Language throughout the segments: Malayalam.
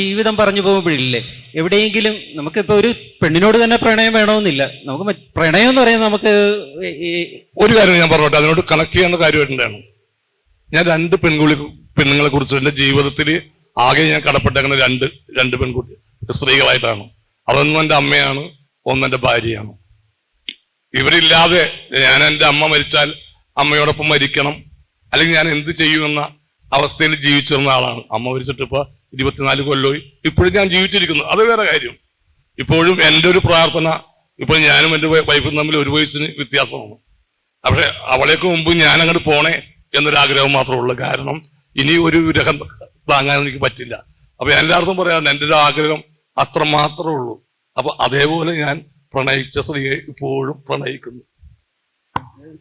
ജീവിതം പറഞ്ഞു പോകുമ്പോഴില്ലേ എവിടെയെങ്കിലും നമുക്കിപ്പോൾ ഒരു പെണ്ണിനോട് തന്നെ പ്രണയം വേണമെന്നില്ല. നമുക്ക് പ്രണയം എന്ന് പറയുന്നത് നമുക്ക് ഒരു കാര്യം ഞാൻ പറഞ്ഞോട്ടെ അതിനോട് കണക്ട് ചെയ്യേണ്ട കാര്യമായിട്ടുണ്ടാണ് ഞാൻ രണ്ട് പെൺകുളി പെണ്ണുങ്ങളെ കുറിച്ച് എന്റെ ജീവിതത്തിൽ ആകെ ഞാൻ കടപ്പെട്ടേക്കുന്ന രണ്ട് രണ്ട് പെൺകുട്ടി സ്ത്രീകളായിട്ടാണ്. അതൊന്നും എന്റെ അമ്മയാണ് ഒന്ന് ഭാര്യയാണ്. ഇവരില്ലാതെ ഞാൻ എന്റെ അമ്മ മരിച്ചാൽ അമ്മയോടൊപ്പം മരിക്കണം അല്ലെങ്കിൽ ഞാൻ എന്ത് ചെയ്യുമെന്ന അവസ്ഥയിൽ ജീവിച്ചിരുന്ന ആളാണ്. അമ്മ മരിച്ചിട്ടിപ്പോൾ ഇരുപത്തിനാല് കൊല്ലമായി ഇപ്പോഴും ഞാൻ ജീവിച്ചിരിക്കുന്നു. അത് വേറെ കാര്യം. ഇപ്പോഴും എന്റെ ഒരു പ്രാർത്ഥന ഇപ്പോൾ ഞാനും എന്റെ വൈഫും തമ്മിൽ ഒരു വയസ്സിന് വ്യത്യാസമാണ്. പക്ഷെ അവളേക്ക് മുമ്പ് ഞാൻ അങ്ങോട്ട് പോണേ എന്നൊരാഗ്രഹം മാത്രമേ ഉള്ളൂ കാരണം ഇനി ഒരു വിരഹം താങ്ങാൻ എനിക്ക് പറ്റില്ല. അപ്പൊ എല്ലാവർക്കും പറയാറുണ്ട് എന്റെ ഒരു ആഗ്രഹം അത്ര മാത്രമേ ഉള്ളൂ. അപ്പൊ അതേപോലെ ഞാൻ പ്രണയിച്ച സ്ത്രീയെ ഇപ്പോഴും പ്രണയിക്കുന്നു.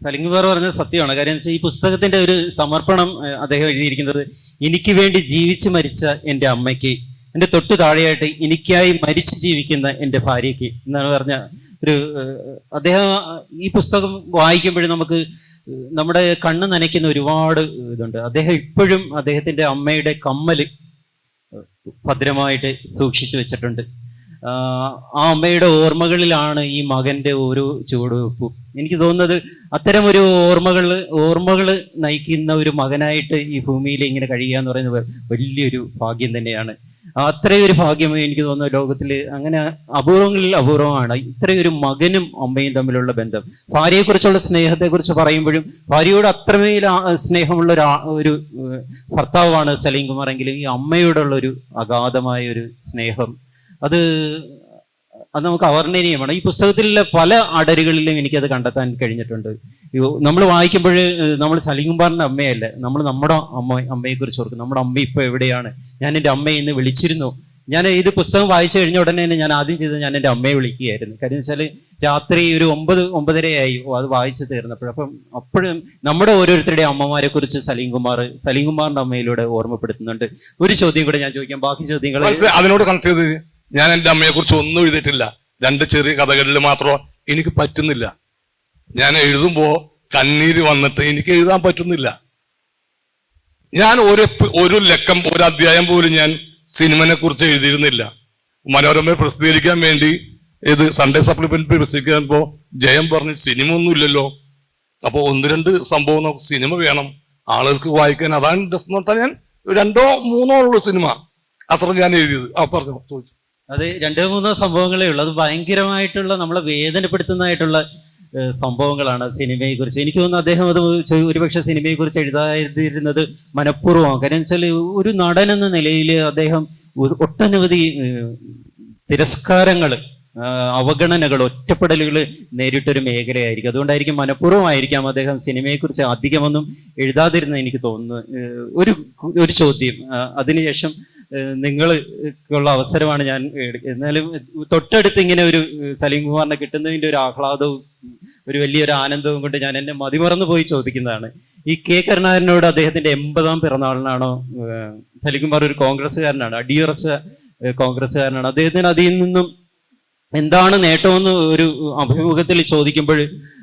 സലിംഗുമാർ പറഞ്ഞത് സത്യമാണ്. കാര്യം വെച്ചാൽ ഈ പുസ്തകത്തിന്റെ ഒരു സമർപ്പണം അദ്ദേഹം എഴുതിയിരിക്കുന്നത് എനിക്ക് വേണ്ടി ജീവിച്ച് മരിച്ച എന്റെ അമ്മയ്ക്ക് എന്റെ തൊട്ടു താഴെയായിട്ട് എനിക്കായി മരിച്ചു ജീവിക്കുന്ന എന്റെ ഭാര്യയ്ക്ക് എന്നാണ് പറഞ്ഞ ഒരു അദ്ദേഹം ഈ പുസ്തകം വായിക്കുമ്പോഴും നമുക്ക് നമ്മുടെ കണ്ണ് നനയ്ക്കുന്ന ഒരുപാട് ഇതുണ്ട്. അദ്ദേഹം ഇപ്പോഴും അദ്ദേഹത്തിന്റെ അമ്മയുടെ കമ്മൽ ഭദ്രമായിട്ട് സൂക്ഷിച്ചു വെച്ചിട്ടുണ്ട്. ആ അമ്മയുടെ ഓർമ്മകളിലാണ് ഈ മകന്റെ ഓരോ ചുവടുവെപ്പും എനിക്ക് തോന്നുന്നത് അത്തരം ഒരു ഓർമ്മകൾ ഓർമ്മകൾ നയിക്കുന്ന ഒരു മകനായിട്ട് ഈ ഭൂമിയിൽ ഇങ്ങനെ കഴിയുക എന്ന് പറയുന്നത് വലിയൊരു ഭാഗ്യം തന്നെയാണ്. അത്രയും ഒരു ഭാഗ്യം എനിക്ക് തോന്നുന്നു ലോകത്തിൽ അങ്ങനെ അപൂർവങ്ങളിൽ അപൂർവമാണ്. ഇത്രയും ഒരു മകനും അമ്മയും തമ്മിലുള്ള ബന്ധം. ഭാര്യയെക്കുറിച്ചുള്ള സ്നേഹത്തെക്കുറിച്ച് പറയുമ്പോഴും ഭാര്യയോട് അത്രമേൽ സ്നേഹമുള്ള ഒരു ഒരു ഭർത്താവാണ് സലീം കുമാർ എങ്കിലും ഈ അമ്മയോടുള്ള ഒരു അഗാധമായ ഒരു സ്നേഹം അത് അത് നമുക്ക് അവർണനീയമാണ്. ഈ പുസ്തകത്തിലെ പല അടരുകളിലും എനിക്കത് കണ്ടെത്താൻ കഴിഞ്ഞിട്ടുണ്ട്. നമ്മൾ വായിക്കുമ്പോൾ നമ്മൾ സലീംകുമാറിന്റെ അമ്മയല്ല. നമ്മൾ നമ്മുടെ അമ്മ അമ്മയെക്കുറിച്ച് ഓർക്കും. നമ്മുടെ അമ്മ ഇപ്പോൾ എവിടെയാണ്? ഞാൻ എന്റെ അമ്മയെ ഇന്ന് വിളിച്ചിരുന്നു. ഞാൻ ഇത് പുസ്തകം വായിച്ചു കഴിഞ്ഞ ഉടനെ തന്നെ ഞാൻ ആദ്യം ചെയ്തത് ഞാൻ എന്റെ അമ്മയെ വിളിക്കുകയായിരുന്നു. കാര്യം വെച്ചാൽ രാത്രി ഒരു ഒമ്പത് ഒമ്പതരയായി അത് വായിച്ചു തീർന്നപ്പോൾ അപ്പം അപ്പോഴും നമ്മുടെ ഓരോരുത്തരുടെ അമ്മമാരെ കുറിച്ച് സലീംകുമാർ സലീംകുമാറിന്റെ അമ്മയിലൂടെ ഓർമ്മപ്പെടുത്തുന്നുണ്ട്. ഒരു ചോദ്യം കൂടെ ഞാൻ ചോദിക്കാം. ബാക്കി ചോദ്യങ്ങൾ അതിനോട് കണക്ട് ചെയ്ത് ഞാൻ എന്റെ അമ്മയെക്കുറിച്ച് ഒന്നും എഴുതിയിട്ടില്ല. രണ്ട് ചെറിയ കഥകളിൽ മാത്രം എനിക്ക് പറ്റുന്നില്ല. ഞാൻ എഴുതുമ്പോ കണ്ണീര് വന്നിട്ട് എനിക്ക് എഴുതാൻ പറ്റുന്നില്ല. ഞാൻ ഒരു ഒരു ലക്കം ഒരു അധ്യായം പോലും ഞാൻ സിനിമനെ കുറിച്ച് എഴുതിയിരുന്നില്ല. മനോരമ പ്രസിദ്ധീകരിക്കാൻ വേണ്ടി ഇത് സൺഡേ സപ്ലിമെന്റ് പ്രസിദ്ധീകരിക്കുമ്പോ ജയം പറഞ്ഞ് സിനിമ ഒന്നും ഇല്ലല്ലോ. അപ്പൊ ഒന്ന് രണ്ട് സംഭവം നമുക്ക് സിനിമ വേണം. ആളുകൾക്ക് വായിക്കാൻ അതാണ് ഇൻട്രസ്റ്റ് എന്ന് പറഞ്ഞാൽ ഞാൻ രണ്ടോ മൂന്നോ ഉള്ളൂ സിനിമ. അത്ര ഞാൻ എഴുതിയത്. ആ പറഞ്ഞു ചോദിച്ചു. അത് രണ്ടോ മൂന്നോ സംഭവങ്ങളേ ഉള്ളൂ. അത് ഭയങ്കരമായിട്ടുള്ള നമ്മളെ വേദനപ്പെടുത്തുന്നതായിട്ടുള്ള സംഭവങ്ങളാണ് സിനിമയെ കുറിച്ച് എനിക്ക് തോന്നുന്നു അദ്ദേഹം അത് ഒരുപക്ഷെ സിനിമയെ കുറിച്ച് എഴുതാതിരുന്നത് മനഃപൂർവമാണ് കാരണം വെച്ചാൽ ഒരു നടൻ എന്ന നിലയിൽ അദ്ദേഹം ഒട്ടനവധി തിരസ്കാരങ്ങൾ അവഗണനകൾ ഒറ്റപ്പെടലുകൾ നേരിട്ടൊരു മേഖലയായിരിക്കും. അതുകൊണ്ടായിരിക്കും മനഃപൂർവമായിരിക്കാം അദ്ദേഹം സിനിമയെക്കുറിച്ച് അധികമൊന്നും എഴുതാതിരുന്ന എനിക്ക് തോന്നുന്നു. ഒരു ഒരു ചോദ്യം. അതിനുശേഷം നിങ്ങൾക്കുള്ള അവസരമാണ് ഞാൻ എന്നാലും തൊട്ടടുത്ത് ഇങ്ങനെ ഒരു സലീം കുമാറിനെ കിട്ടുന്നതിന്റെ ഒരു ആഹ്ലാദവും ഒരു വലിയൊരു ആനന്ദവും കൊണ്ട് ഞാൻ എന്നെ മതിമറന്നു പോയി ചോദിക്കുന്നതാണ്. ഈ കെ കരുണാകരനോട് അദ്ദേഹത്തിന്റെ എൺപതാം പിറന്നാളിനാണോ ഏഹ്, സലീം കുമാർ ഒരു കോൺഗ്രസ്സുകാരനാണ് അടിയുറച്ച കോൺഗ്രസ്സുകാരനാണ്. അദ്ദേഹത്തിന് അതിൽ നിന്നും എന്താണ് നേട്ടമെന്ന് ഒരു അഭിമുഖത്തിൽ ചോദിക്കുമ്പോൾ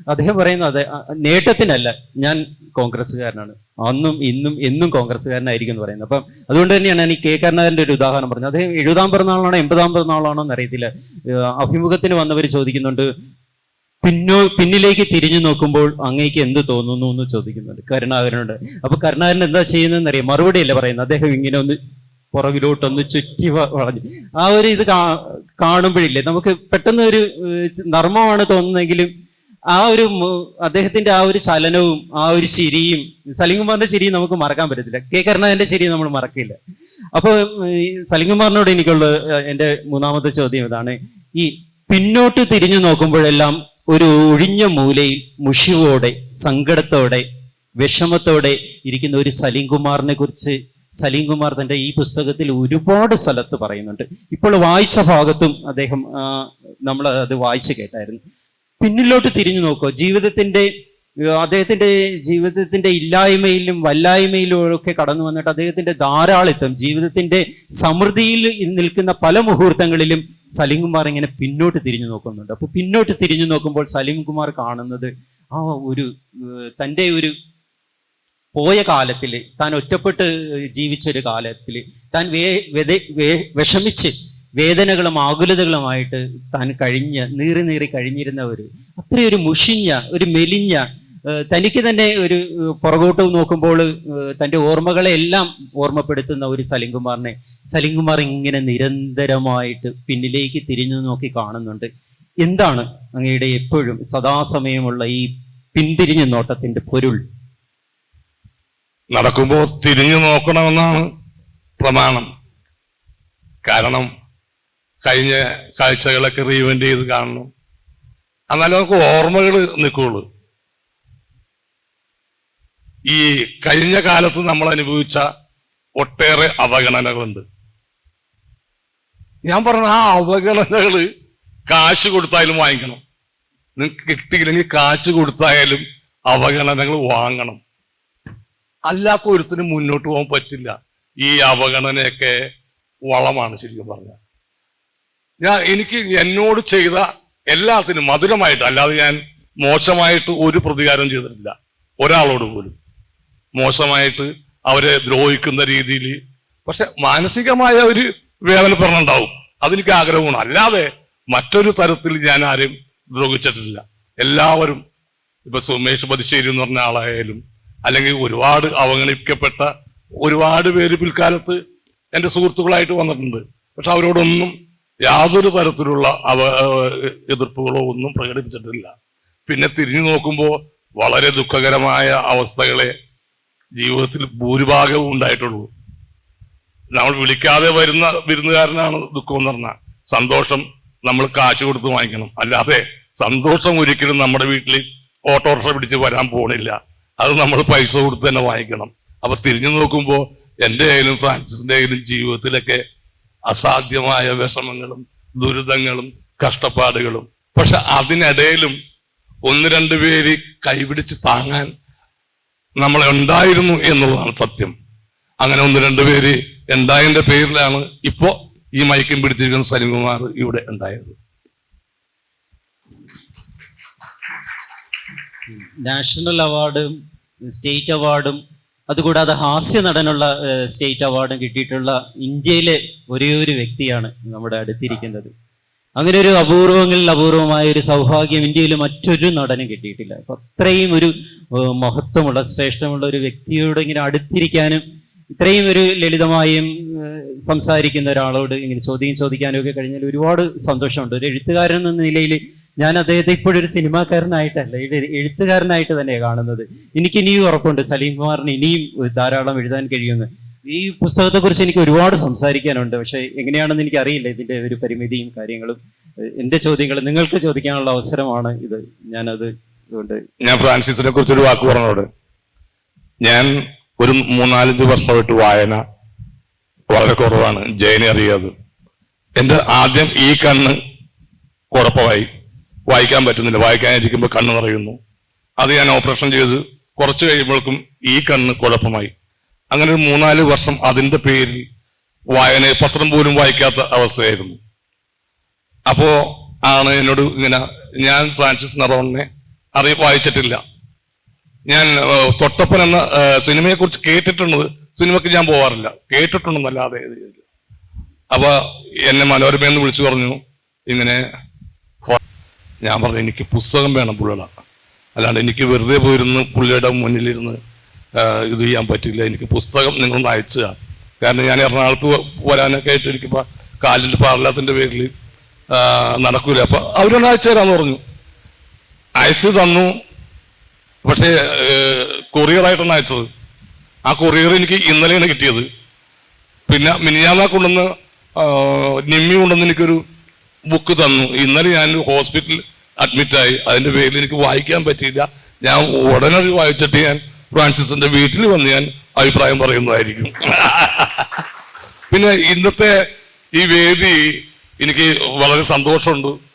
അദ്ദേഹം പറയുന്നത് നേട്ടത്തിനല്ല. ഞാൻ കോൺഗ്രസ്സുകാരനാണ്. അന്നും ഇന്നും എന്നും കോൺഗ്രസ്സുകാരനായിരിക്കും എന്ന് പറയുന്നത്. അപ്പം അതുകൊണ്ട് തന്നെയാണ് ഈ കെ. കരുണാകരന്റെ ഒരു ഉദാഹരണം പറഞ്ഞത്. അദ്ദേഹം എഴുപതാം പിറന്നാളാണോ എൺപതാം പിറന്നാളാണോ എന്ന് അറിയത്തില്ല അഭിമുഖത്തിന് വന്നവർ ചോദിക്കുന്നുണ്ട് പിന്നോ പിന്നിലേക്ക് തിരിഞ്ഞു നോക്കുമ്പോൾ അങ്ങേക്ക് എന്ത് തോന്നുന്നു? എന്ന് ചോദിക്കുന്നുണ്ട് കരുണാകരനോട്. അപ്പൊ കരുണാകരൻ എന്താ ചെയ്യുന്നതെന്ന് അറിയാം മറുപടിയല്ല പറയുന്നത്. അദ്ദേഹം ഇങ്ങനെ ഒന്ന് പുറകിലോട്ടൊന്ന് ചുറ്റി വളഞ്ഞു. ആ ഒരു ഇത് കാ- കാണുമ്പോഴില്ലേ നമുക്ക് പെട്ടെന്ന് ഒരു നർമ്മമാണ് തോന്നുന്നെങ്കിലും ആ ഒരു അദ്ദേഹത്തിന്റെ ആ ഒരു ചലനവും ആ ഒരു ചിരിയും സലിംകുമാറിന്റെ ചിരിയും നമുക്ക് മറക്കാൻ പറ്റത്തില്ല. കെ കരുണാകരന്റെ ചിരി നമ്മൾ മറക്കില്ല. അപ്പോൾ സലിംകുമാറിനോട് എനിക്കുള്ള എന്റെ മൂന്നാമത്തെ ചോദ്യം ഇതാണ്. ഈ പിന്നോട്ട് തിരിഞ്ഞു നോക്കുമ്പോഴെല്ലാം ഒരു ഒഴിഞ്ഞ മൂലയിൽ മുഷിവോടെ സങ്കടത്തോടെ വിഷമത്തോടെ ഇരിക്കുന്ന ഒരു സലിംകുമാറിനെ കുറിച്ച് സലീം കുമാർ തന്റെ ഈ പുസ്തകത്തിൽ ഒരുപാട് സ്ഥലത്ത് പറയുന്നുണ്ട്. ഇപ്പോൾ വായിച്ച ഭാഗത്തും അദ്ദേഹം നമ്മൾ അത് വായിച്ചു കേട്ടായിരുന്നു. പിന്നിലോട്ട് തിരിഞ്ഞു നോക്കുക ജീവിതത്തിന്റെ അദ്ദേഹത്തിന്റെ ജീവിതത്തിന്റെ ഇല്ലായ്മയിലും വല്ലായ്മയിലും ഒക്കെ കടന്നു വന്നിട്ട് അദ്ദേഹത്തിന്റെ ധാരാളിത്തം ജീവിതത്തിന്റെ സമൃദ്ധിയിൽ നിൽക്കുന്ന പല മുഹൂർത്തങ്ങളിലും സലീം കുമാർ ഇങ്ങനെ പിന്നോട്ട് തിരിഞ്ഞു നോക്കുന്നുണ്ട്. അപ്പോൾ പിന്നോട്ട് തിരിഞ്ഞു നോക്കുമ്പോൾ സലീം കുമാർ കാണുന്നത് ആ ഒരു തന്റെ ഒരു പോയ കാലത്തിൽ താൻ ഒറ്റപ്പെട്ട് ജീവിച്ചൊരു കാലത്തിൽ താൻ വേ വിഷമിച്ച് വേദനകളും ആകുലതകളുമായിട്ട് താൻ കഴിഞ്ഞ നീറി നീറി കഴിഞ്ഞിരുന്ന ഒരു അത്രയൊരു മുഷിഞ്ഞ ഒരു മെലിഞ്ഞ തനിക്ക് തന്നെ ഒരു പുറകോട്ട് നോക്കുമ്പോൾ തന്റെ ഓർമ്മകളെല്ലാം ഓർമ്മപ്പെടുത്തുന്ന ഒരു സലിംകുമാറിനെ സലിംകുമാർ ഇങ്ങനെ നിരന്തരമായിട്ട് പിന്നിലേക്ക് തിരിഞ്ഞു നോക്കി കാണുന്നുണ്ട്. എന്താണ് അങ്ങയുടെ എപ്പോഴും സദാസമയമുള്ള ഈ പിന്തിരിഞ്ഞു നോട്ടത്തിന്റെ പൊരുൾ? നടക്കുമ്പോൾ തിരിഞ്ഞു നോക്കണമെന്നാണ് പ്രമാണം. കാരണം കഴിഞ്ഞ കാഴ്ചകളൊക്കെ റീവെന്റ് ചെയ്ത് കാണണം. എന്നാലും നമുക്ക് ഓർമ്മകൾ നിൽക്കുള്ളൂ. ഈ കഴിഞ്ഞ കാലത്ത് നമ്മൾ അനുഭവിച്ച ഒട്ടേറെ അവഗണനകളുണ്ട്. ഞാൻ പറഞ്ഞ ആ അവഗണനകൾ കാശ് കൊടുത്തായാലും വാങ്ങിക്കണം. നിങ്ങൾക്ക് കിട്ടിയില്ലെങ്കിൽ കാശ് കൊടുത്തായാലും അവഗണനകൾ വാങ്ങണം. അല്ലാത്ത ഒരുത്തിന് മുന്നോട്ട് പോകാൻ പറ്റില്ല. ഈ അവഗണനയൊക്കെ വളമാണ് ശരിക്കും പറഞ്ഞാൽ. ഞാൻ എനിക്ക് എന്നോട് ചെയ്ത എല്ലാത്തിനും മധുരമായിട്ട് അല്ലാതെ ഞാൻ മോശമായിട്ട് ഒരു പ്രതികാരം ചെയ്തിട്ടില്ല. ഒരാളോട് പോലും. മോശമായിട്ട് അവരെ ദ്രോഹിക്കുന്ന രീതിയിൽ. പക്ഷെ മാനസികമായ ഒരു വേദനപ്പെടണം ഉണ്ടാവും. അതെനിക്ക് ആഗ്രഹമാണ്. അല്ലാതെ മറ്റൊരു തരത്തിൽ ഞാൻ ആരെയും ദ്രോഹിച്ചിട്ടില്ല. എല്ലാവരും ഇപ്പൊ സുമേഷ് പതിശ്ശേരി എന്ന് പറഞ്ഞ ആളായാലും അല്ലെങ്കിൽ ഒരുപാട് അവഗണിക്കപ്പെട്ട ഒരുപാട് പേര് പിൽക്കാലത്ത് എന്റെ സുഹൃത്തുക്കളായിട്ട് വന്നിട്ടുണ്ട്. പക്ഷെ അവരോടൊന്നും യാതൊരു തരത്തിലുള്ള അവ എതിർപ്പുകളോ ഒന്നും പ്രകടിപ്പിച്ചിട്ടില്ല. പിന്നെ തിരിഞ്ഞു നോക്കുമ്പോൾ വളരെ ദുഃഖകരമായ അവസ്ഥകളെ ജീവിതത്തിൽ ഭൂരിഭാഗവും ഉണ്ടായിട്ടുള്ളൂ. നമ്മൾ വിളിക്കാതെ വരുന്ന വിരുന്നുകാരനാണ് ദുഃഖം എന്ന് പറഞ്ഞാൽ സന്തോഷം നമ്മൾ കാശ് കൊടുത്ത് വാങ്ങിക്കണം. അല്ലാതെ സന്തോഷം ഒരിക്കലും നമ്മുടെ വീട്ടിൽ ഓട്ടോറിക്ഷ പിടിച്ച് വരാൻ പോണില്ല. അത് നമ്മൾ പൈസ കൊടുത്ത് തന്നെ വാങ്ങിക്കണം. അപ്പൊ തിരിഞ്ഞു നോക്കുമ്പോൾ എന്റെ ആയാലും ഫ്രാൻസിസിന്റെ ആയാലും ജീവിതത്തിലൊക്കെ അസാധ്യമായ വിഷമങ്ങളും ദുരിതങ്ങളും കഷ്ടപ്പാടുകളും. പക്ഷെ അതിനിടയിലും ഒന്ന് രണ്ട് പേര് കൈപിടിച്ച് താങ്ങാൻ നമ്മളെ ഉണ്ടായിരുന്നു എന്നുള്ളതാണ് സത്യം. അങ്ങനെ ഒന്ന് രണ്ട് പേര് ഉണ്ടായതിന്റെ പേരിലാണ് ഇപ്പോ ഈ മയക്കം പിടിച്ചിരിക്കുന്ന സലിംകുമാർ ഇവിടെ ഉണ്ടായത്. നാഷണൽ അവാർഡും സ്റ്റേറ്റ് അവാർഡും അതുകൂടാതെ ഹാസ്യ നടനുള്ള സ്റ്റേറ്റ് അവാർഡും കിട്ടിയിട്ടുള്ള ഇന്ത്യയിലെ ഒരേ ഒരു വ്യക്തിയാണ് നമ്മുടെ അടുത്തിരിക്കുന്നത്. അങ്ങനെ ഒരു അപൂർവങ്ങളിൽ അപൂർവമായ ഒരു സൗഭാഗ്യം ഇന്ത്യയിൽ മറ്റൊരു നടനും കിട്ടിയിട്ടില്ല. അപ്പൊ അത്രയും ഒരു മഹത്വമുള്ള ശ്രേഷ്ഠമുള്ള ഒരു വ്യക്തിയോട് ഇങ്ങനെ അടുത്തിരിക്കാനും ഇത്രയും ഒരു ലളിതമായും സംസാരിക്കുന്ന ഒരാളോട് ഇങ്ങനെ ചോദ്യം ചോദിക്കാനും ഒക്കെ കഴിഞ്ഞാൽ ഒരുപാട് സന്തോഷമുണ്ട്. ഒരു എഴുത്തുകാരൻ എന്ന നിലയിൽ ഞാൻ അദ്ദേഹത്തെ ഇപ്പോഴൊരു സിനിമാക്കാരനായിട്ടല്ല എഴുത്തുകാരനായിട്ട് തന്നെയാണ് കാണുന്നത്. എനിക്ക് ഇനിയും ഉറപ്പുണ്ട്. സലീം കുമാറിന് ഇനിയും ധാരാളം എഴുതാൻ കഴിയുമെന്ന്. ഈ പുസ്തകത്തെക്കുറിച്ച് എനിക്ക് ഒരുപാട് സംസാരിക്കാനുണ്ട്. പക്ഷെ എങ്ങനെയാണെന്ന് എനിക്ക് അറിയില്ല ഇതിന്റെ ഒരു പരിമിതിയും കാര്യങ്ങളും എന്റെ ചോദ്യങ്ങൾ നിങ്ങൾക്ക് ചോദിക്കാനുള്ള അവസരമാണ് ഇത്. ഞാനത് അതുകൊണ്ട് ഞാൻ ഫ്രാൻസിസിനെ കുറിച്ച് ഒരു വാക്ക് പറഞ്ഞോട്. ഞാൻ ഒരു മൂന്നാലഞ്ച് വർഷമായിട്ട് വായന വളരെ കുറവാണ്. ജയനെ അറിയാതെ. എന്റെ ആദ്യം ഈ കണ്ണ് കുഴപ്പമായി വായിക്കാൻ പറ്റുന്നില്ല. വായിക്കാനിരിക്കുമ്പോൾ കണ്ണ് നിറയുന്നു. അത് ഞാൻ ഓപ്പറേഷൻ ചെയ്ത് കുറച്ച് കഴിയുമ്പോഴേക്കും ഈ കണ്ണ് കുഴപ്പമായി. അങ്ങനെ ഒരു മൂന്നാൽ വർഷം അതിന്റെ പേരിൽ വായന പത്രം പോലും വായിക്കാത്ത അവസ്ഥയായിരുന്നു. അപ്പോ ആണ് എന്നോട് ഇങ്ങനെ ഞാൻ ഫ്രാൻസിസ് നറോണിനെ അറി വായിച്ചിട്ടില്ല. ഞാൻ തൊട്ടപ്പൻ എന്ന സിനിമയെ കുറിച്ച് കേട്ടിട്ടുണ്ട് സിനിമയ്ക്ക് ഞാൻ പോവാറില്ല. കേട്ടിട്ടുണ്ടെന്നല്ലാതെ. അപ്പോൾ അപ്പൊ എന്നെ മനോരമയെന്ന് വിളിച്ചു പറഞ്ഞു. ഇങ്ങനെ ഞാൻ പറഞ്ഞു എനിക്ക് പുസ്തകം വേണം പുള്ളിയുടെ. അല്ലാണ്ട് എനിക്ക് വെറുതെ പോയിരുന്ന് പുള്ളിയുടെ മുന്നിലിരുന്ന് ഇത് ചെയ്യാൻ പറ്റില്ല. എനിക്ക് പുസ്തകം നിങ്ങളൊന്ന് അയച്ചുക കാരണം ഞാൻ എറണാകുളത്ത് വരാനൊക്കെ ആയിട്ട് എനിക്കിപ്പോൾ കാലിൽ പാടില്ലാത്തതിന്റെ പേരിൽ നടക്കൂല. അപ്പോൾ അവരൊന്ന് അയച്ചു തരാമെന്ന് പറഞ്ഞു. അയച്ചു തന്നു. പക്ഷേ കൊറിയറായിട്ടാണ് അയച്ചത്. ആ കൊറിയർ എനിക്ക് ഇന്നലെയാണ് കിട്ടിയത്. പിന്നെ മിനിയാന്ന കൊണ്ടുവന്ന് നിമ്മി കൊണ്ടുവന്ന് എനിക്കൊരു ബുക്ക് തന്നു. ഇന്നലെ ഞാൻ ഹോസ്പിറ്റലിൽ അഡ്മിറ്റായി. അതിന്റെ പേരിൽ എനിക്ക് വായിക്കാൻ പറ്റിയില്ല. ഞാൻ ഉടനെ വായിച്ചിട്ട് ഞാൻ ഫ്രാൻസിസിന്റെ വീട്ടിൽ വന്ന് ഞാൻ അഭിപ്രായം പറയുന്നതായിരിക്കും. പിന്നെ ഇന്നത്തെ ഈ വേദി എനിക്ക് വളരെ സന്തോഷമുണ്ട്.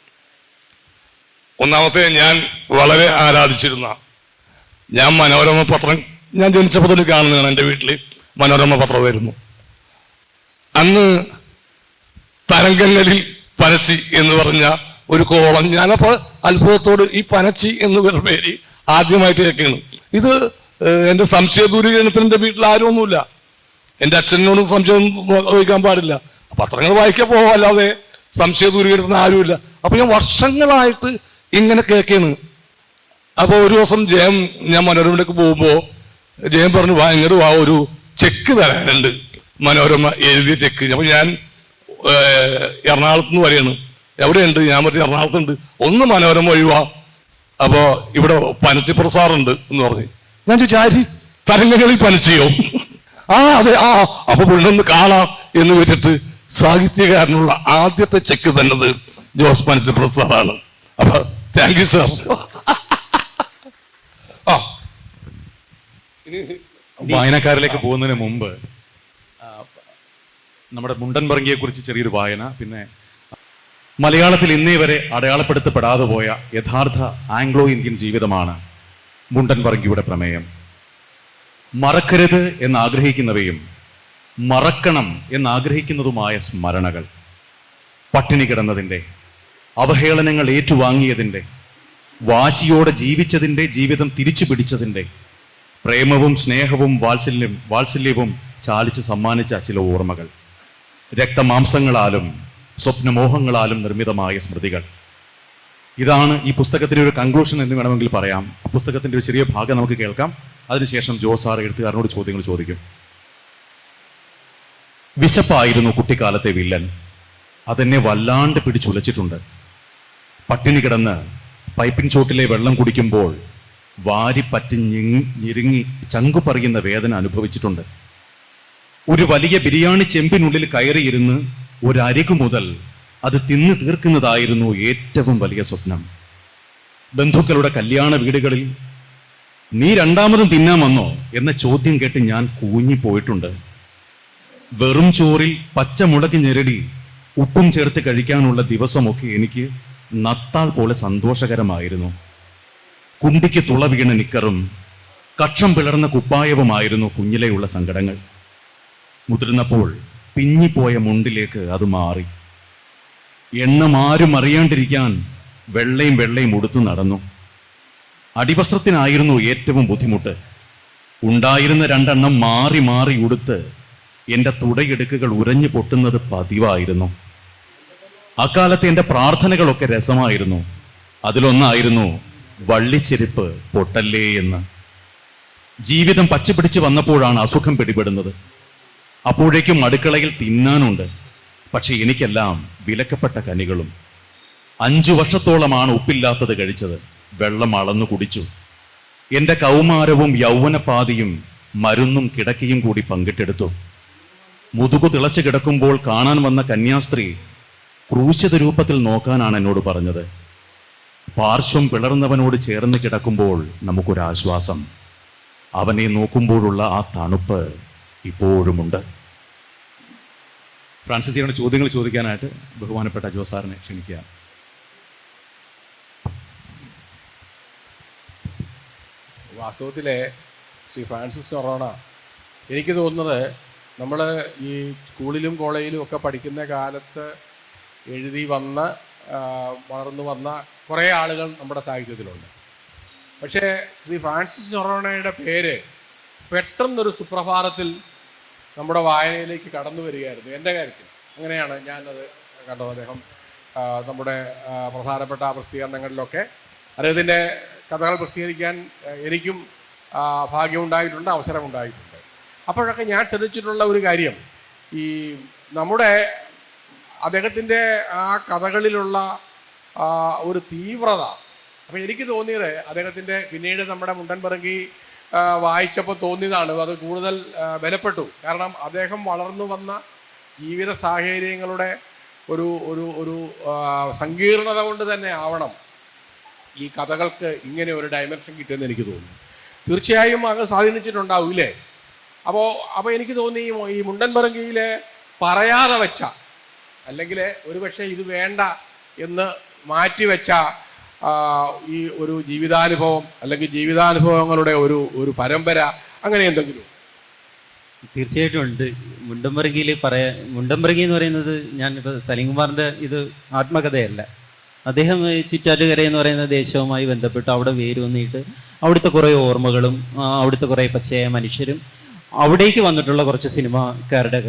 ഒന്നാമത്തെ ഞാൻ വളരെ ആരാധിച്ചിരുന്ന ഞാൻ മനോരമ പത്രം ഞാൻ ജനിച്ചപ്പോൾ തന്നെ കാണുന്നതാണ് എന്റെ വീട്ടിൽ മനോരമ പത്രം വരുന്നു അന്ന് തരംഗങ്ങളിൽ പരസി എന്ന് പറഞ്ഞ ഒരു കോളം ഞാനപ്പോൾ അത്ഭുതത്തോട് ഈ പനച്ചി എന്ന് പറഞ്ഞ പേര് ആദ്യമായിട്ട് കേൾക്കുകയാണ്. ഇത് എന്റെ സംശയ ദൂരീകരണത്തിന് എന്റെ വീട്ടിൽ ആരുമൊന്നുമില്ല. എന്റെ അച്ഛനോട് സംശയം ചോദിക്കാൻ പാടില്ല. പത്രങ്ങൾ വായിക്കാൻ പോകാം അല്ലാതെ സംശയ ദൂരീകരണത്തിന് ആരുമില്ല. അപ്പൊ ഞാൻ വർഷങ്ങളായിട്ട് ഇങ്ങനെ കേൾക്കുകയാണ്. അപ്പോൾ ഒരു ദിവസം ജയം ഞാൻ മനോരമയിലേക്ക് പോകുമ്പോ ജയം പറഞ്ഞു ഇങ്ങോട്ട് വാ ഒരു ചെക്ക് തരാനുണ്ട്. മനോരമ എഴുതിയ ചെക്ക്. അപ്പോൾ ഞാൻ എറണാകുളത്ത് നിന്ന് വരെയാണ് എവിടെയുണ്ട്? ഞാൻ പറഞ്ഞു എറണാകുളത്തുണ്ട്. ഒന്ന് മനോരമ ഒഴിവാ. അപ്പോ ഇവിടെ പനച്ചിപ്പുറ സാറുണ്ട് എന്ന് പറഞ്ഞു. ഞാൻ ചോദിച്ചു ആര്? തരംഗങ്ങളിൽ പനച്ചയോ? ആ അതെ ആ അപ്പൊ പുള്ളൊന്ന് കാണാം എന്ന് വെച്ചിട്ട് സാഹിത്യകാരനുള്ള ആദ്യത്തെ ചെക്ക് തന്നത് ജോസ് പനച്ചിപ്പുറ സാറാണ്. അപ്പൊ താങ്ക് യു സാർ ആ. വായനക്കാരിലേക്ക് പോകുന്നതിന് മുമ്പ് നമ്മുടെ മുണ്ടൻ പറങ്കിയെ കുറിച്ച് ചെറിയൊരു വായന പിന്നെ മലയാളത്തിൽ ഇന്നേ വരെ അടയാളപ്പെടുത്തപ്പെടാതെ പോയ യഥാർത്ഥ ആംഗ്ലോ ഇന്ത്യൻ ജീവിതമാണ് മുണ്ടൻ വർഗിയുടെ പ്രമേയം. മറക്കരുത് എന്നാഗ്രഹിക്കുന്നവയും മറക്കണം എന്നാഗ്രഹിക്കുന്നതുമായ സ്മരണകൾ. പട്ടിണി കിടന്നതിന്റെ അവഹേളനങ്ങൾ ഏറ്റുവാങ്ങിയതിന്റെ വാശിയോടെ ജീവിച്ചതിന്റെ ജീവിതം തിരിച്ചു പിടിച്ചതിന്റെ പ്രേമവും സ്നേഹവും വാത്സല്യം വാത്സല്യവും ചാലിച്ച് സമ്മാനിച്ച ചില ഓർമ്മകൾ. രക്തമാംസങ്ങളാലും സ്വപ്നമോഹങ്ങളാലും നിർമ്മിതമായ സ്മൃതികൾ. ഇതാണ് ഈ പുസ്തകത്തിന്റെ ഒരു കൺക്ലൂഷൻ എന്ന് വേണമെങ്കിൽ പറയാം. ആ പുസ്തകത്തിന്റെ ഒരു ചെറിയ ഭാഗം നമുക്ക് കേൾക്കാം. അതിനുശേഷം ജോസാർ എഴുത്തുകാരനോട് ചോദ്യങ്ങൾ ചോദിക്കും. വിശപ്പായിരുന്നു കുട്ടിക്കാലത്തെ വില്ലൻ. അതെന്നെ വല്ലാണ്ട് പിടിച്ചുലച്ചിട്ടുണ്ട്. പട്ടിണി കിടന്ന് പൈപ്പിൻ ചോട്ടിലെ വെള്ളം കുടിക്കുമ്പോൾ വാരി പറ്റി ഞെരുങ്ങി ചങ്കു പറയുന്ന വേദന അനുഭവിച്ചിട്ടുണ്ട്. ഒരു വലിയ ബിരിയാണി ചെമ്പിനുള്ളിൽ കയറിയിരുന്ന് ഒരു അരികു മുതൽ അത് തിന്നു തീർക്കുന്നതായിരുന്നു ഏറ്റവും വലിയ സ്വപ്നം. ബന്ധുക്കളുടെ കല്യാണ വീടുകളിൽ നീ രണ്ടാമതും തിന്നാൻ വന്നോ? എന്ന ചോദ്യം കേട്ട് ഞാൻ കൂഞ്ഞിപ്പോയിട്ടുണ്ട് വെറും ചോറിൽ പച്ചമുളക് ഞെരടി ഉപ്പും ചേർത്ത് കഴിക്കാനുള്ള ദിവസമൊക്കെ എനിക്ക് നത്താൾ പോലെ സന്തോഷകരമായിരുന്നു. കുണ്ടിക്ക് തുള വീണ നിക്കറും കക്ഷം പിളർന്ന കുപ്പായവുമായിരുന്നു കുഞ്ഞിലെയുള്ള സങ്കടങ്ങൾ. മുതിർന്നപ്പോൾ പിഞ്ഞിപ്പോയ മുണ്ടിലേക്ക് അത് മാറി. എണ്ണം ആരും അറിയാണ്ടിരിക്കാൻ വെള്ളയും വെള്ളയും ഉടുത്തു നടന്നു. അടിവസ്ത്രത്തിനായിരുന്നു ഏറ്റവും ബുദ്ധിമുട്ട്. ഉണ്ടായിരുന്ന രണ്ടെണ്ണം മാറി മാറി ഉടുത്ത് എന്റെ തുടയെടുക്കുകൾ ഉരഞ്ഞു പൊട്ടുന്നത് പതിവായിരുന്നു. അക്കാലത്ത് എന്റെ പ്രാർത്ഥനകളൊക്കെ രസമായിരുന്നു. അതിലൊന്നായിരുന്നു വള്ളിച്ചെരുപ്പ് പൊട്ടല്ലേ എന്ന്. ജീവിതം പച്ചപിടിച്ച് വന്നപ്പോഴാണ് അസുഖം പിടിപെടുന്നത്. അപ്പോഴേക്കും അടുക്കളയിൽ തിന്നാനുണ്ട്. പക്ഷെ എനിക്കെല്ലാം വിലക്കപ്പെട്ട കനികളും. അഞ്ചു വർഷത്തോളമാണ് ഉപ്പില്ലാത്തത് കഴിച്ചത്. വെള്ളം അളന്നു കുടിച്ചു. എന്റെ കൗമാരവും യൗവനപാതിയും മരുന്നും കിടക്കയും കൂടി പങ്കിട്ടെടുത്തു. മുതുകു തിളച്ചു കിടക്കുമ്പോൾ കാണാൻ വന്ന കന്യാസ്ത്രീ ക്രൂശിത രൂപത്തിൽ നോക്കാനാണ് എന്നോട് പറഞ്ഞത്. പാർശ്വം പിളർന്നവനോട് ചേർന്ന് കിടക്കുമ്പോൾ നമുക്കൊരാശ്വാസം. അവനെ നോക്കുമ്പോഴുള്ള ആ തണുപ്പ് ഇപ്പോഴുമുണ്ട്. ഫ്രാൻസിസിയോട് ചോദ്യങ്ങൾ ചോദിക്കാനായിട്ട് ബഹുമാനപ്പെട്ട ജോസാറിനെ ക്ഷണിക്കുക വാസ്തവത്തിലെ ശ്രീ ഫ്രാൻസിസ് നൊറോണ എനിക്ക് തോന്നുന്നത് നമ്മൾ ഈ സ്കൂളിലും കോളേജിലും ഒക്കെ പഠിക്കുന്ന കാലത്ത് എഴുതി വന്ന വളർന്നു വന്ന കുറേ ആളുകൾ നമ്മുടെ സാഹിത്യത്തിലുണ്ട്. പക്ഷേ ശ്രീ ഫ്രാൻസിസ് നൊറോണയുടെ പേര് പെട്ടെന്നൊരു സുപ്രഭാതത്തിൽ നമ്മുടെ വായനയിലേക്ക് കടന്നു വരികയായിരുന്നു. എന്റെ കാര്യത്തിൽ. അങ്ങനെയാണ് ഞാനത് കണ്ടത്. അദ്ദേഹം നമ്മുടെ പ്രധാനപ്പെട്ട പ്രസിദ്ധീകരണങ്ങളിലൊക്കെ അദ്ദേഹത്തിന്റെ കഥകൾ പ്രസിദ്ധീകരിക്കാൻ എനിക്കും ഭാഗ്യമുണ്ടായിട്ടുണ്ട് അവസരമുണ്ടായിട്ടുണ്ട്. അപ്പോഴൊക്കെ ഞാൻ ശ്രദ്ധിച്ചിട്ടുള്ള ഒരു കാര്യം ഈ നമ്മുടെ അദ്ദേഹത്തിന്റെ ആ കഥകളിലുള്ള ഒരു തീവ്രത. അപ്പോൾ എനിക്ക് തോന്നിയത് അദ്ദേഹത്തിന്റെ പിന്നീട് നമ്മുടെ മുണ്ടൻ പറങ്കി വായിച്ചപ്പോൾ തോന്നിയതാണ്. അത് കൂടുതൽ ബലപ്പെട്ടു. കാരണം അദ്ദേഹം വളർന്നു വന്ന ജീവിത സാഹചര്യങ്ങളുടെ ഒരു ഒരു ഒരു സങ്കീർണത കൊണ്ട് തന്നെ ആവണം ഈ കഥകൾക്ക് ഇങ്ങനെ ഒരു ഡയമെൻഷൻ കിട്ടുമെന്ന് എനിക്ക് തോന്നുന്നു. തീർച്ചയായും അത് സ്വാധീനിച്ചിട്ടുണ്ടാവും ഇല്ലേ അപ്പോൾ അപ്പോൾ എനിക്ക് തോന്നി ഈ മുണ്ടൻ പറങ്കിയിൽ പറയാതെ വെച്ച അല്ലെങ്കിൽ ഒരുപക്ഷെ ഇത് വേണ്ട എന്ന് മാറ്റിവെച്ച ഈ ഒരു ജീവിതാനുഭവം അല്ലെങ്കിൽ ജീവിതാനുഭവങ്ങളുടെ ഒരു ഒരു പരമ്പര അങ്ങനെ എന്തെങ്കിലും തീർച്ചയായിട്ടും ഉണ്ട്. മുണ്ടംബർഗിയിൽ പറയാ മുണ്ടംബർഗി എന്ന് പറയുന്നത് ഞാൻ ഇപ്പോൾ സലിംകുമാറിന്റെ ഇത് ആത്മകഥയല്ല. അദ്ദേഹം ചുറ്റാറ്റുകര എന്ന് പറയുന്ന ദേശവുമായി ബന്ധപ്പെട്ട് അവിടെ വേരൂന്നിയിട്ട് അവിടുത്തെ കുറേ ഓർമ്മകളും അവിടുത്തെ കുറേ പച്ചയായ മനുഷ്യരും അവിടേക്ക് വന്നിട്ടുള്ള കുറച്ച് സിനിമാക്കാരുടെ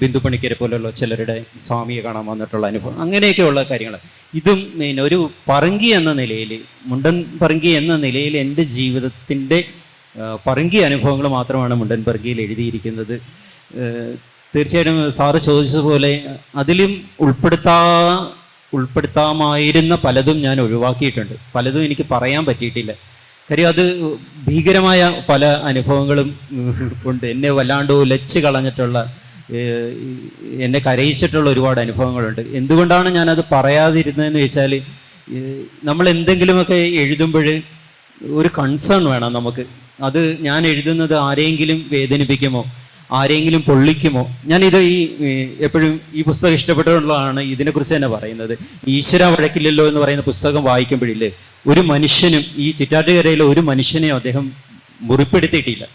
ബിന്ദുപണിക്കരെ പോലുള്ള ചിലരുടെ സ്വാമിയെ കാണാൻ വന്നിട്ടുള്ള അനുഭവം അങ്ങനെയൊക്കെയുള്ള കാര്യങ്ങൾ. ഇതും പിന്നെ ഒരു പറങ്കി എന്ന നിലയിൽ മുണ്ടൻ പറങ്കി എന്ന നിലയിൽ എന്റെ ജീവിതത്തിന്റെ പറങ്കി അനുഭവങ്ങൾ മാത്രമാണ് മുണ്ടൻ പറങ്കിയിൽ എഴുതിയിരിക്കുന്നത്. തീർച്ചയായിട്ടും സാറ് ചോദിച്ചതുപോലെ അതിലും ഉൾപ്പെടുത്താ ഉൾപ്പെടുത്താമായിരുന്ന പലതും ഞാൻ ഒഴിവാക്കിയിട്ടുണ്ട്. പലതും എനിക്ക് പറയാൻ പറ്റിയിട്ടില്ല. കാര്യം അത് ഭീകരമായ പല അനുഭവങ്ങളും ഉണ്ട്. എന്നെ വല്ലാണ്ട് ഉലച്ച് കളഞ്ഞിട്ടുള്ള എന്നെ കരയിച്ചിട്ടുള്ള ഒരുപാട് അനുഭവങ്ങളുണ്ട്. എന്തുകൊണ്ടാണ് ഞാനത് പറയാതിരുന്നതെന്ന് വെച്ചാൽ നമ്മൾ എന്തെങ്കിലുമൊക്കെ എഴുതുമ്പോൾ ഒരു കൺസേൺ വേണം നമുക്ക്. അത് ഞാൻ എഴുതുന്നത് ആരെങ്കിലും വേദനിപ്പിക്കുമോ? ആരെങ്കിലും പൊള്ളിക്കുമോ? ഞാനിത് ഈ എപ്പോഴും ഈ പുസ്തകം ഇഷ്ടപ്പെട്ടുള്ളതാണ് ഇതിനെക്കുറിച്ച് തന്നെ പറയുന്നത്. ഈശ്വര വഴക്കില്ലല്ലോ എന്ന് പറയുന്ന പുസ്തകം വായിക്കുമ്പോഴില്ലേ ഒരു മനുഷ്യനും ഈ ചിറ്റാറ്റുകരയിലെ ഒരു മനുഷ്യനെയും അദ്ദേഹം മുറിപ്പെടുത്തിയിട്ടില്ല.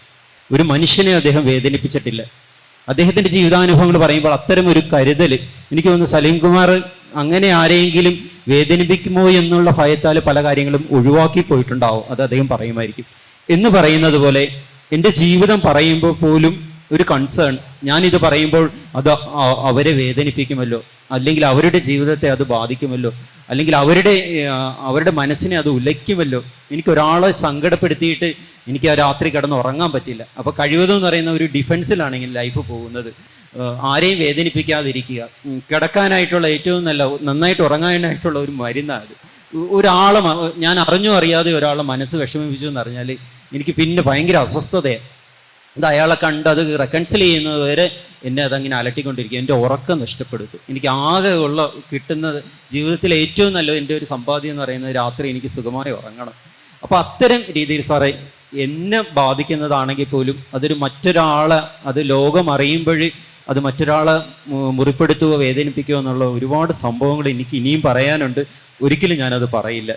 ഒരു മനുഷ്യനെ അദ്ദേഹം വേദനിപ്പിച്ചിട്ടില്ല. അദ്ദേഹത്തിന്റെ ജീവിതാനുഭവങ്ങൾ പറയുമ്പോൾ അത്തരം ഒരു കരുതൽ എനിക്ക് തോന്നുന്നു സലീം കുമാർ അങ്ങനെ ആരെയെങ്കിലും വേദനിപ്പിക്കുമോ എന്നുള്ള ഭയത്താൽ പല കാര്യങ്ങളും ഒഴിവാക്കി പോയിട്ടുണ്ടാവും. അത് അദ്ദേഹം പറയുമായിരിക്കും. എന്ന് പറയുന്നത് പോലെ എന്റെ ജീവിതം പറയുമ്പോൾ പോലും ഒരു കൺസേൺ ഞാനിത് പറയുമ്പോൾ അത് അവരെ വേദനിപ്പിക്കുമല്ലോ. അല്ലെങ്കിൽ അവരുടെ ജീവിതത്തെ അത് ബാധിക്കുമല്ലോ. അല്ലെങ്കിൽ അവരുടെ അവരുടെ മനസ്സിനെ അത് ഉലയ്ക്കുമല്ലോ. എനിക്ക് ഒരാളെ സങ്കടപ്പെടുത്തിയിട്ട് എനിക്ക് ആ രാത്രി കിടന്ന് ഉറങ്ങാൻ പറ്റില്ല. അപ്പോൾ കഴിവതും എന്ന് പറയുന്ന ഒരു ഡിഫൻസിലാണെങ്കിൽ ലൈഫ് പോകുന്നത്. ആരെയും വേദനിപ്പിക്കാതിരിക്കുക. കിടക്കാനായിട്ടുള്ള ഏറ്റവും നല്ല നന്നായിട്ട് ഉറങ്ങാനായിട്ടുള്ള ഒരു മരുന്നാണ് ഒരാളെ ഞാൻ അറിഞ്ഞോ അറിയാതെ ഒരാളെ മനസ്സ് വിഷമിപ്പിച്ചു എന്ന് പറഞ്ഞാൽ എനിക്ക് പിന്നെ ഭയങ്കര അസ്വസ്ഥതയാണ് അത് അയാളെ കണ്ട് അത് റെക്കൺസിൽ ചെയ്യുന്നത് വരെ എന്നെ അതങ്ങനെ അലട്ടിക്കൊണ്ടിരിക്കും എന്റെ ഉറക്കം നഷ്ടപ്പെടുത്തു. എനിക്ക് ആകെ ഉള്ള കിട്ടുന്നത് ജീവിതത്തിലെ ഏറ്റവും നല്ല എന്റെ ഒരു സമ്പാദ്യം എന്ന് പറയുന്നത് രാത്രി എനിക്ക് സുഖമായി ഉറങ്ങണം. അപ്പോൾ അത്തരം രീതിയിൽ സാറേ എന്നെ ബാധിക്കുന്നതാണെങ്കിൽ പോലും അതൊരു മറ്റൊരാളെ അത് ലോകം അറിയുമ്പോഴേ അത് മറ്റൊരാളെ മുറിപ്പെടുത്തുകയോ വേദനിപ്പിക്കുകയോ എന്നുള്ള ഒരുപാട് സംഭവങ്ങൾ എനിക്ക് ഇനിയും പറയാനുണ്ട്. ഒരിക്കലും ഞാനത് പറയില്ല.